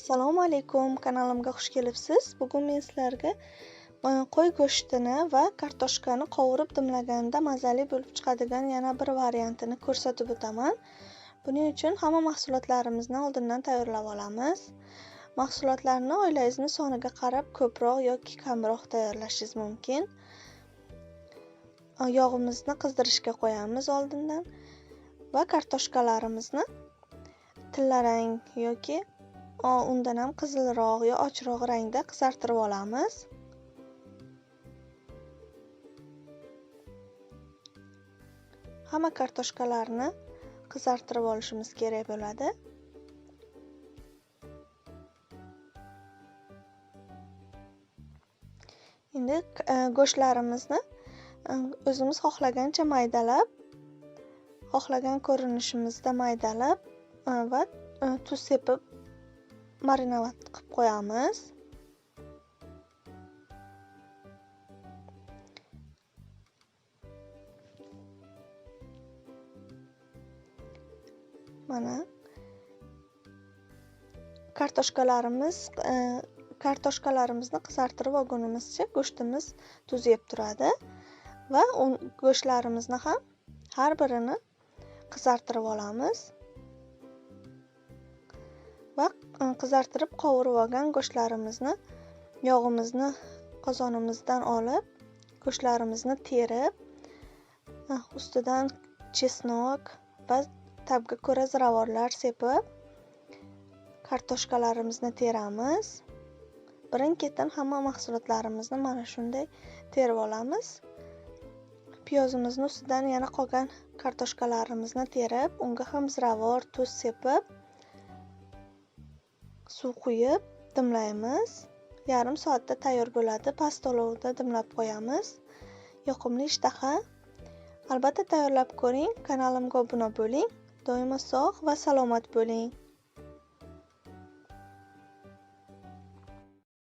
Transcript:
assalomu alaykum kanalimga xush kelibsiz. Bugun men sizlarga e, qo'y go'shtini va kartoshkani qovurib dimlaganda mazali bo'lib chiqadigan yana bir variantini ko'rsatib o'taman. Buning uchun hamma mahsulotlarimizni oldindan tayyorlab olamiz. Mahsulotlarni oilangizni soniga qarab ko'proq yoki kamroq tayyorlashingiz mumkin. E, yog'imizni qizdirishga qo'yamiz oldindan va kartoshkalarimizni tillarang yoki undan ham qizilroq yo ochroq rangda qizartirib olamiz. Hamma kartoshkalarni qizartirib olishimiz kerak bo'ladi. Endi e, go'shtlarimizni e, o'zimiz xohlagancha maydalab xohlagan ko'rinishimizda maydalab e, va tuz sepib marinovat qilib qo'yamiz. Mana. Kartoshkalarimiz e, kartoshkalarimizni qizartirib olgunimizcha go'shtimiz tuz yeb turadi va go'shtlarimizni ham har birini qizartirib olamiz. Va e, qizartirib qovurib olgan go'shtlarimizni yog'imizni qozonimizdan olib go'shtlarimizni terib e, ustidan chesnok va tabga ko'ra ziravorlar sepib kartoshkalarimizni teramiz. Birin ketin hamma mahsulotlarimizni mana shunday terib olamiz. Piyozimizni ustidan yana qolgan kartoshkalarimizni terib unga ham ziravor tuz sepib suv quyib dimlaymiz. Yarim soatda tayyor bo'ladi. Past olovda dimlab qo'yamiz. Yoqimli ishtaha. Albatta tayyorlab ko'ring kanalimga obuna bo'ling. Doimo sog' va salomat bo'ling.